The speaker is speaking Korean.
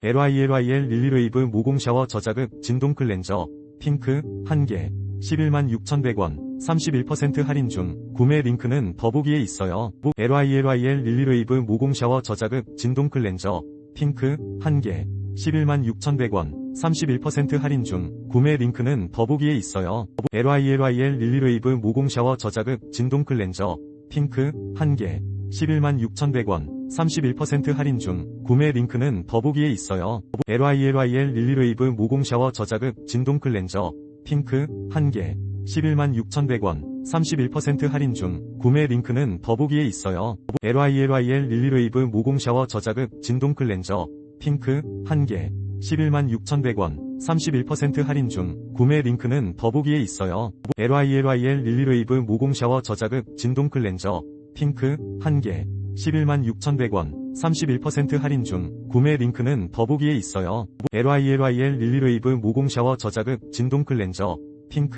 LYLYL 릴리웨이브 모공 샤워 저자극 진동 클렌저 핑크 1개 11만 6,100원 31% 할인 중 구매 링크는 더보기에 있어요. LYLYL 릴리웨이브 모공 샤워 저자극 진동 클렌저 핑크 1개 11만 6,100원 31% 할인 중 구매 링크는 더보기에 있어요. LYLYL 릴리웨이브 모공 샤워 저자극 진동 클렌저 핑크 1개 11만 6,100원 31% 할인 중 구매 링크는 더보기에 있어요. LYLYL 릴리웨이브 모공 샤워 저자극 진동 클렌저 핑크 1개 11만 6,100원 31% 할인 중 구매 링크는 더보기에 있어요. LYLYL 릴리웨이브 모공 샤워 저자극 진동 클렌저 핑크 1개 11만 6,100원 31% 할인 중 구매 링크는 더보기에 있어요. LYLYL 릴리웨이브 모공 샤워 저자극 진동 클렌저 핑크 1개 11만 6,100원 31% 할인 중 구매 링크는 더보기에 있어요. LYLYL 릴리웨이브 모공 샤워 저자극 진동 클렌저 핑크